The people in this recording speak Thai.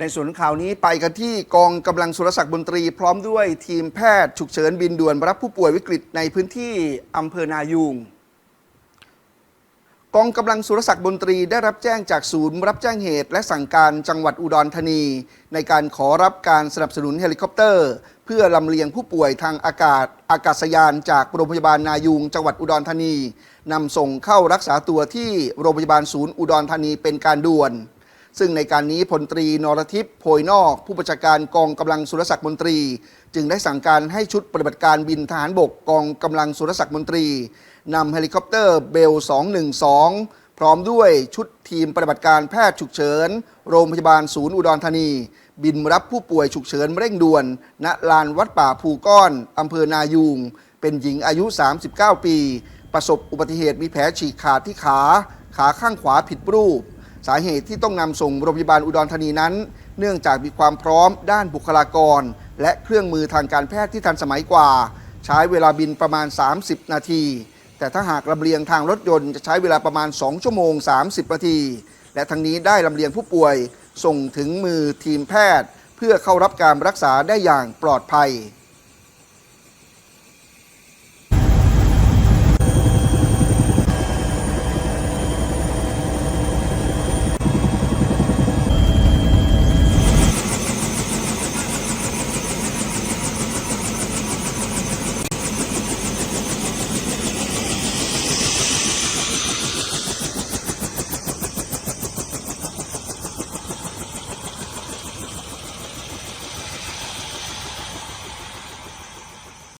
ในส่วนข่าวนี้ไปกันที่กองกำลังสุรศักดิ์บนตรี พร้อมด้วยทีมแพทย์ฉุกเฉินบินด่วนรับผู้ป่วยวิกฤตในพื้นที่อำเภอนายูงกองกำลังสุรศักดิ์บนตรีได้รับแจ้งจากศูนย์ รับแจ้งเหตุและสั่งการจังหวัดอุดรธานี ในการขอรับการสนับสนุนเฮลิคอปเตอร์ เพื่อลำเลียงผู้ป่วยทางอากาศอากาศยานจากโรงพยาบาลนายูงจังหวัดอุดรธานีนำส่งเข้ารักษาตัวที่โรงพยาบาลศูนย์อุดรธานีเป็นการด่วน ซึ่งในการนี้พลตรีนรทิพย์โพยนอก ผู้บัญชาการกองกำลังสุรศักดิ์มนตรี จึงได้สั่งการให้ชุดปฏิบัติการบินทหารบกกองกำลังสุรศักดิ์มนตรีนำเฮลิคอปเตอร์เบล 212 พร้อมด้วยชุดทีมปฏิบัติการแพทย์ฉุกเฉิน โรงพยาบาลศูนย์อุดรธานี บินรับผู้ป่วยฉุกเฉินเร่งด่วน ณลานวัดป่าภูก้อนอำเภอนายูง เป็นหญิงอายุ 39 ปี ประสบอุบัติเหตุมีแผลฉีกขาดที่ขา ขาข้างขวาผิดรูป สาเหตุที่ต้องนำส่งโรงพยาบาลอุดรธานีนั้น เนื่องจากมีความพร้อมด้านบุคลากร และเครื่องมือทางการแพทย์ที่ทันสมัยกว่า ใช้เวลาบินประมาณ 30 นาที แต่ถ้าหากลำเลียงทางรถยนต์จะใช้เวลาประมาณ 2 ชั่วโมง 30 นาที และทั้งนี้ได้ลำเลียงผู้ป่วยส่งถึงมือทีมแพทย์ เพื่อเข้ารับการรักษาได้อย่างปลอดภัย